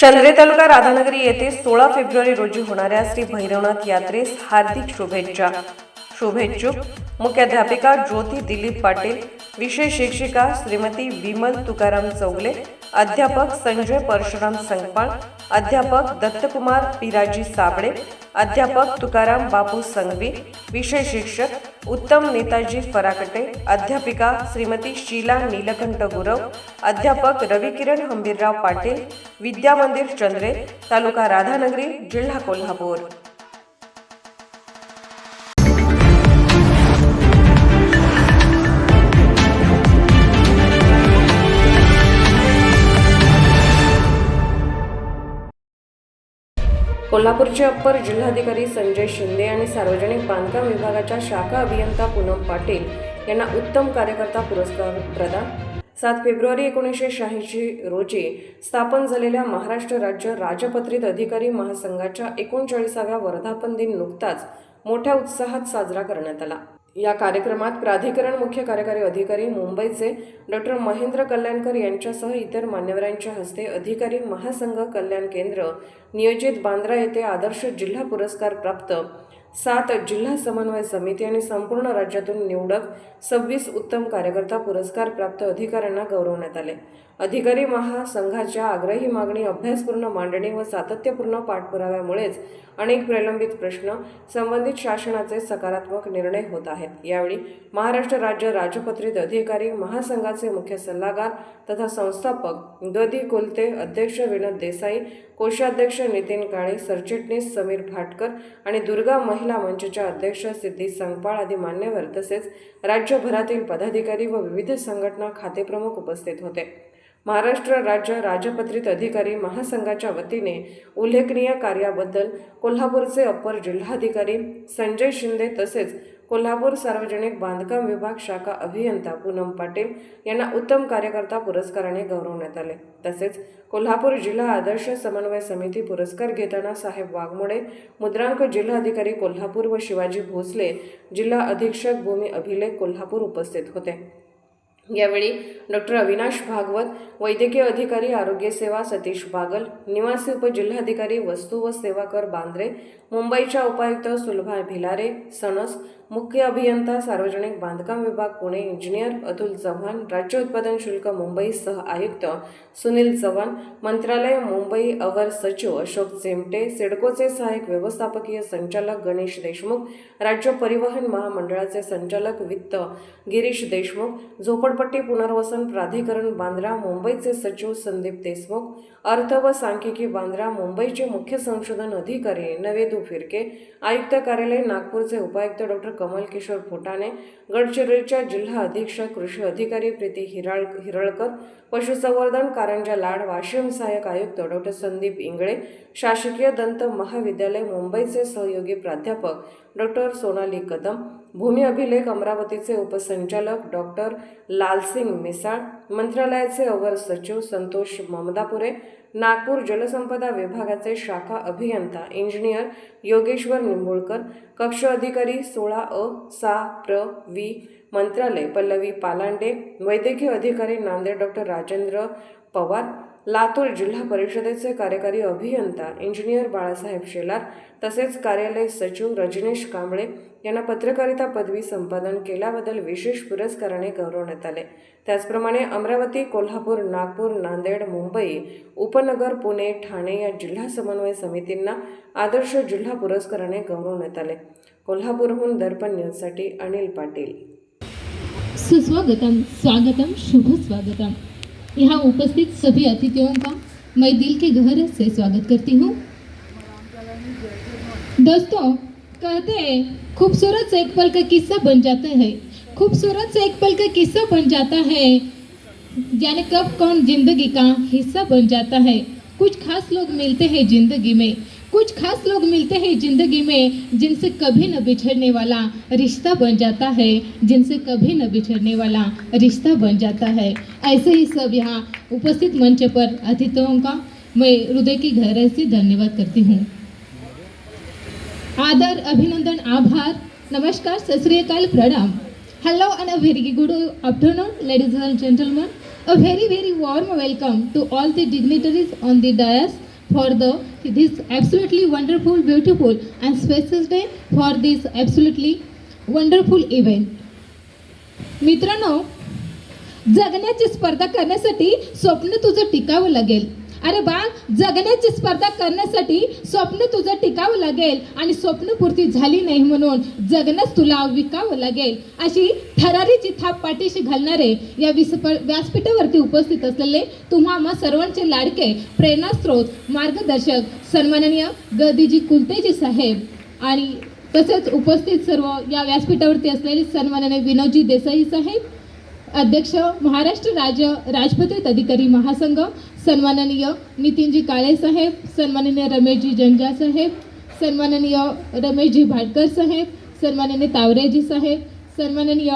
चंद्रे तालुका राधानगरी येथे सोळा फेब्रुवारी रोजी होणाऱ्या श्री भैरवनाथ यात्रेस हार्दिक शुभेच्छा. शुभेच्छुक मुख्याध्यापिका ज्योती दिलीप पाटील विषय शिक्षिका श्रीमती विमल तुकाराम चौगले अध्यापक संजय परशुराम संकपाळ अध्यापक दत्तकुमार पिराजी साबळे अध्यापक तुकाराम बापू संघवी विषय शिक्षक उत्तम नेताजी फराकटे अध्यापिका श्रीमती शीला नीलकंठ गुरव अध्यापक रविकिरण हंबीरराव पाटील विद्या मंदिर चंद्रे तालुका राधानगरी जिल्हा कोल्हापूर. कोल्हापूरचे अप्पर जिल्हाधिकारी संजय शिंदे आणि सार्वजनिक बांधकाम विभागाच्या शाखा अभियंता पूनम पाटील यांना उत्तम कार्यकर्ता पुरस्कार प्रदान. सात फेब्रुवारी एकोणीसशे शहाऐंशी रोजी स्थापन झालेल्या महाराष्ट्र राज्य राजपत्रित अधिकारी महासंघाच्या एकोणचाळीसाव्या वर्धापन दिन नुकताच मोठ्या उत्साहात साजरा करण्यात आला. या कार्यक्रमात प्राधिकरण मुख्य कार्यकारी अधिकारी मुंबईचे डॉक्टर महेंद्र कल्याणकर यांच्यासह इतर मान्यवरांच्या हस्ते अधिकारी महासंघ कल्याण केंद्र नियोजित बांद्रा येथे आदर्श जिल्हा पुरस्कार प्राप्त सात जिल्हा समन्वय समिती आणि संपूर्ण राज्यातून निवडक सव्वीस उत्तम कार्यकर्ता पुरस्कार प्राप्त अधिकाऱ्यांना गौरवण्यात आले. अधिकारी महासंघाच्या आग्रही मागणी अभ्यासपूर्ण मांडणी व सातत्यपूर्ण पाठपुराव्यामुळेच अनेक प्रलंबित प्रश्न संबंधित शासनाचे सकारात्मक निर्णय होत आहेत. यावेळी महाराष्ट्र राज्य राजपत्रित अधिकारी महासंघाचे मुख्य सल्लागार तथा संस्थापक गदी कोलते अध्यक्ष विनोद देसाई कोषाध्यक्ष नितीन काळे सरचिटणीस समीर भाटकर आणि दुर्गा महिला मंचच्या अध्यक्ष सिद्धी संगपाळ आदी मान्यवर तसेच राज्यभरातील पदाधिकारी व विविध संघटना खातेप्रमुख उपस्थित होते. महाराष्ट्र राज्य राजपत्रित अधिकारी महासंघाच्या वतीने उल्लेखनीय कार्याबद्दल कोल्हापूरचे अप्पर जिल्हाधिकारी संजय शिंदे तसेच कोल्हापूर सार्वजनिक बांधकाम विभाग शाखा अभियंता पूनम पाटील यांना उत्तम कार्यकर्ता पुरस्काराने गौरवण्यात आले. तसेच कोल्हापूर जिल्हा आदर्श समन्वय समिती पुरस्कार घेताना साहेब वाघमोडे मुद्रांक जिल्हाधिकारी कोल्हापूर व शिवाजी भोसले जिल्हा अधीक्षक भूमी अभिलेख कोल्हापूर उपस्थित होते. यावेळी डॉक्टर अविनाश भागवत वैद्यकीय अधिकारी आरोग्य सेवा सतीश बागल निवासी उपजिल्हाधिकारी वस्तू व सेवा कर बांद्रे मुंबईच्या उपायुक्त सुलभा भिलारे सणस मुख्य अभियंता सार्वजनिक बांधकाम विभाग पुणे इंजिनियर अतुल चव्हाण राज्य उत्पादन शुल्क मुंबई सह आयुक्त सुनील चव्हाण मंत्रालय मुंबई अवर सचिव अशोक चेमटे सिडकोचे सहाय्यक व्यवस्थापकीय संचालक गणेश देशमुख राज्य परिवहन महामंडळाचे संचालक वित्त गिरीश देशमुख झोपडपट्टी पुनर्वसन प्राधिकरण बांद्रा मुंबईचे सचिव संदीप देशमुख अर्थ व सांख्यिकी बांद्रा मुंबईचे मुख्य संशोधन अधिकारी नवेदू फिरके आयुक्त कार्यालय नागपूरचे उपायुक्त डॉक्टर कमल किशोर फुटाणे गडचिरोलीच्या जिल्हा अधीक्षक कृषी अधिकारी प्रीती हिराळ हिरळकर पशुसंवर्धन कारंजा लाड वाशिम सहाय्यक आयुक्त डॉक्टर संदीप इंगळे शासकीय दंत महाविद्यालय मुंबईचे सहयोगी प्राध्यापक डॉक्टर सोनाली कदम भूमी अभिलेख अमरावतीचे उपसंचालक डॉक्टर लालसिंग मिसाळ मंत्रालयाचे अवर सचिव संतोष ममदापुरे नागपूर जलसंपदा विभागाचे शाखा अभियंता इंजिनियर योगेश्वर निंबुळकर कक्ष अधिकारी सोळा अ सा प्र वी मंत्रालय पल्लवी पालांडे वैद्यकीय अधिकारी नांदेड डॉक्टर राजेंद्र पवार लातूर जिल्हा परिषदेचे कार्यकारी अभियंता इंजिनियर बाळासाहेब शेलार तसेच कार्यालय सचिव रजनीश कांबळे यांना पत्रकारिता पदवी संपादन केल्याबद्दल विशेष पुरस्काराने गौरवण्यात आले. त्याचप्रमाणे अमरावती कोल्हापूर नागपूर नांदेड मुंबई उपनगर पुणे ठाणे या जिल्हा समन्वय समितींना आदर्श जिल्हा पुरस्काराने गौरवण्यात आले. कोल्हापूरहून दर्पण न्यूजसाठी अनिल पाटील. सुस्वागतम, स्वागतम शुभ स्वागतम यहाँ उपस्थित सभी अतिथियों का मैं दिल के गहरे से स्वागत करती हूँ। दोस्तों, कहते हैं, खूबसूरत से एक पल का किस्सा बन जाता है। खूबसूरत से एक पल का किस्सा बन जाता है जाने कब कौन ज़िंदगी का हिस्सा बन जाता है। कुछ खास लोग मिलते हैं ज़िंदगी में। कुछ खास लोग मिलते हैं जिंदगी में जिनसे कभी न बिछड़ने वाला रिश्ता बन जाता है जिनसे कभी न बिछड़ने वाला रिश्ता बन जाता है। ऐसे ही सब यहाँ उपस्थित मंच पर अतिथियों का। मैं हृदय की गहराई से धन्यवाद करती हूँ। आदर अभिनंदन आभार। नमस्कार सत श्रीकाल प्रणाम। Hello and a very good afternoon ladies and gentleman a very very warm welcome to all the dignitaries on the dais for the this absolutely wonderful, beautiful and spacious day for this absolutely wonderful event. मित्रांनो जगण्याची स्पर्धा करण्यासाठी स्वप्न तुझं टिकावं लागेल अरे बा जगण्याची स्पर्धा करण्यासाठी स्वप्न तुझं टिकावं लागेल आणि स्वप्नपूर्ती झाली नाही म्हणून जगणंच तुला विकावं लागेल. अशी थरारीची थाप पाठीशी घालणारे या विसप व्यासपीठावरती उपस्थित असलेले तुम्हा सर्वांचे लाडके प्रेरणास्रोत मार्गदर्शक सन्माननीय गदीजी कुलतेजी साहेब आणि तसेच उपस्थित सर्व या व्यासपीठावरती असलेले सन्माननीय विनोदजी देसाई साहेब अध्यक्ष महाराष्ट्र राज्य राजपत्रित अधिकारी महासंघ सन्माननीय नितीनजी काळे साहेब सन्माननीय रमेशजी जंजा साहेब सन्माननीय रमेशजी भाटकर साहेब सन्माननीय तावरेजी साहेब सन्माननीय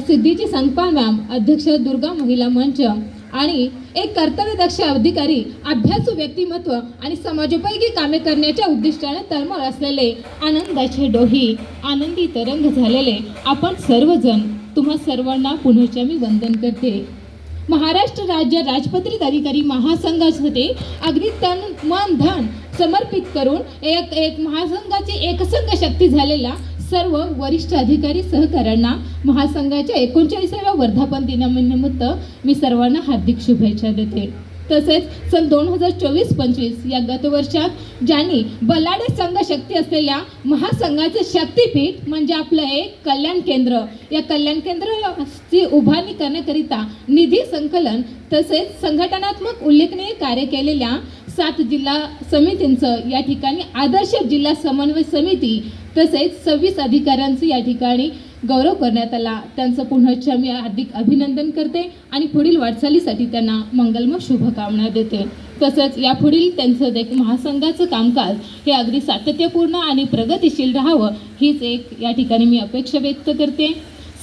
सिद्धीजी संगपाल मॅम अध्यक्ष दुर्गा महिला मंच आणि एक कर्तव्यदक्ष अधिकारी अभ्यासू व्यक्तिमत्व आणि समाजोपयोगी कामे करण्याच्या उद्दिष्टाने तळमळ असलेले आनंदाचे डोही आनंदी तरंग झालेले आपण सर्वजण तुम्हा सर्वांना पुनश्च मी वंदन करते. महाराष्ट्र राज्य राजपत्रित अधिकारी महासंघासाठी अगदी तन मन धन समर्पित करून एक एक महासंघाची एकसंघ शक्ती झालेला सर्व वरिष्ठ अधिकारी सहकाऱ्यांना महासंघाच्या एकोणचाळीसाव्या वर्धापन दिनानिमित्त मी सर्वांना हार्दिक शुभेच्छा देते. तसेच सन दोन हजार चोवीस पंचवीस या गतवर्षात ज्यांनी बलाडे संघ शक्ती असलेल्या महासंघाचं शक्तीपीठ म्हणजे आपलं एक कल्याण केंद्र. या कल्याण केंद्राची उभारणी करण्याकरिता निधी संकलन तसेच संघटनात्मक उल्लेखनीय कार्य केलेल्या सात जिल्हा समितींचं या ठिकाणी आदर्श जिल्हा समन्वय समिती तसेच सव्वीस अधिकाऱ्यांचं या ठिकाणी गौरव करण्यात आला. त्यांचं पुनश्च मी हार्दिक अभिनंदन करते आणि पुढील वाटचालीसाठी त्यांना मंगलमय शुभकामना देते. तसंच यापुढील त्यांचं देख महासंघाचं कामकाज हे अगदी सातत्यपूर्ण आणि प्रगतिशील राहावं हीच एक या ठिकाणी मी अपेक्षा व्यक्त करते.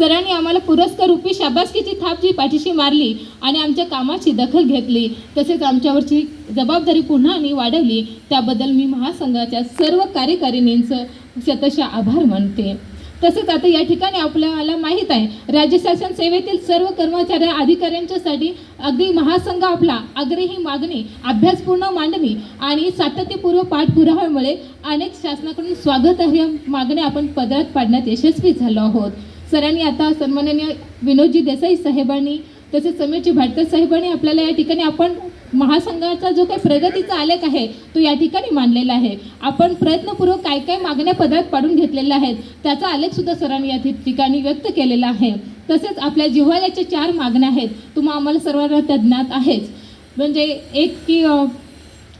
सरांनी आम्हाला पुरस्कार रूपी शाबासकीची थाप जी पाठीशी मारली आणि आमच्या कामाची दखल घेतली तसेच आमच्यावरची जबाबदारी पुन्हा आणि वाढवली त्याबद्दल मी महासंघाच्या सर्व कार्यकारिणींचं शतशा आभार मानते. तसेच आता या ठिकाणी आपल्याला माहीत आहे राज्य शासन सेवेतील सर्व कर्मचाऱ्या अधिकाऱ्यांच्यासाठी अगदी महासंघ आपला आग्रही मागणी अभ्यासपूर्ण मांडणी आणि सातत्यपूर्व पाठपुराव्यामुळे अनेक शासनाकडून स्वागतार्ह मागण्या आपण पदरात पाडण्यात यशस्वी झालो आहोत. सरांनी आता सन्माननीय विनोदजी देसाई साहेबांनी तसेच समीरजी भाटकर साहेबांनी आपल्याला या ठिकाणी आपण महासंघाचा जो काही प्रगतीचा आलेख आहे तो या ठिकाणी मांडलेला आहे. आपण प्रयत्नपूर्वक काय काय मागण्या पदरात पाडून घेतलेल्या आहेत त्याचा आलेखसुद्धा सरांनी या ठिकाणी व्यक्त केलेला आहे. तसेच आपल्या जिव्हाळ्याच्या चार मागण्या आहेत तुम्हा आम्हाला सर्वांना त्या ज्ञात आहेच. म्हणजे एक की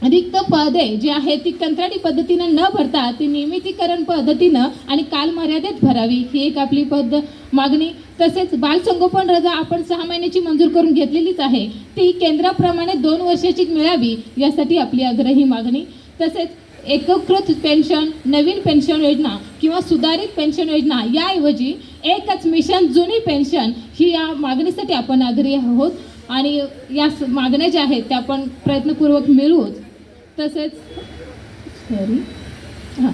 रिक्त पदे जी आहेत ती कंत्राटी पद्धतीनं न भरता ती नियमितीकरण पद्धतीनं आणि कालमर्यादेत भरावी. ही एक आपली पद मागणी. तसेच बालसंगोपन रजा आपण सहा महिन्याची मंजूर करून घेतलेलीच आहे. ती केंद्राप्रमाणे दोन वर्षाची मिळावी यासाठी आपली आग्रही मागणी. तसेच एकीकृत पेन्शन नवीन पेन्शन योजना किंवा सुधारित पेन्शन योजना याऐवजी एकच मिशन जुनी पेन्शन ही या मागणीसाठी आपण आग्रही आहोत. आणि या स- मागण्या ज्या आहेत त्या आपण प्रयत्नपूर्वक मिळवूच. तसेच सॉरी हां.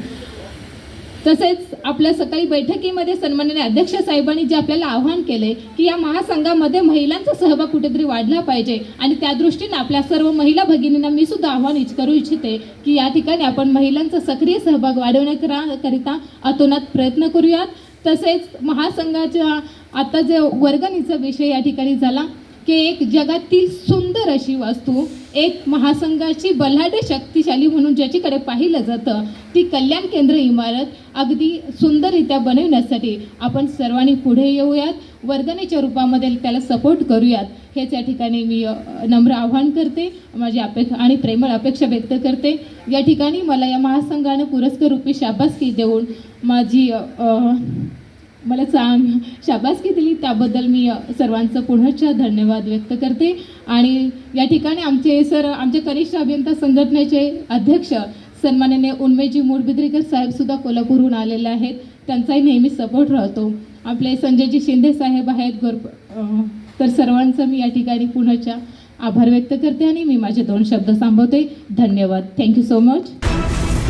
तसेच आपल्या सकाळी बैठकीमध्ये सन्माननीय अध्यक्ष साहेबांनी जे आपल्याला आवाहन केले की या महासंघामध्ये महिलांचा सहभाग कुठेतरी वाढला पाहिजे आणि त्या दृष्टीने आपल्या सर्व महिला भगिनींना मी सुद्धा आव्हान इच- करू इच्छिते की या ठिकाणी आपण महिलांचा सक्रिय सहभाग वाढवण्याकरिता अतोनात प्रयत्न करूयात. तसेच महासंघाच्या आता जे वर्गणीचा विषय या ठिकाणी झाला की एक जगातील सुंदर अशी वस्तू एक महासंघाची बलाढ्य शक्तिशाली म्हणून ज्याच्याकडे पाहिलं जातं ती कल्याण केंद्र इमारत अगदी सुंदररित्या बनवण्यासाठी आपण सर्वांनी पुढे येऊयात. वर्गणीच्या रूपामध्ये त्याला सपोर्ट करूयात. हेच या ठिकाणी मी नम्र आव्हान करते माझी अपेक्षा आणि प्रेमळ अपेक्षा व्यक्त करते. या ठिकाणी मला या महासंघानं पुरस्कार रूपी शाबासकी देऊन माझी मला चांग शाबासकी दिली त्याबद्दल मी सर्वांचं पुनश्च धन्यवाद व्यक्त करते. आणि या ठिकाणी आमचे सर आमचे कनिष्ठ अभियंता संघटनेचे अध्यक्ष सन्माननीय उन्मेजी मूडबिद्रीकर साहेबसुद्धा कोल्हापूरहून आलेले आहेत. त्यांचाही नेहमी सपोर्ट राहतो. आपले संजयजी शिंदे साहेब आहेत गोर तर सर्वांचं मी या ठिकाणी पुनश्च आभार व्यक्त करते आणि मी माझे दोन शब्द सांभवते धन्यवाद. Thank you so much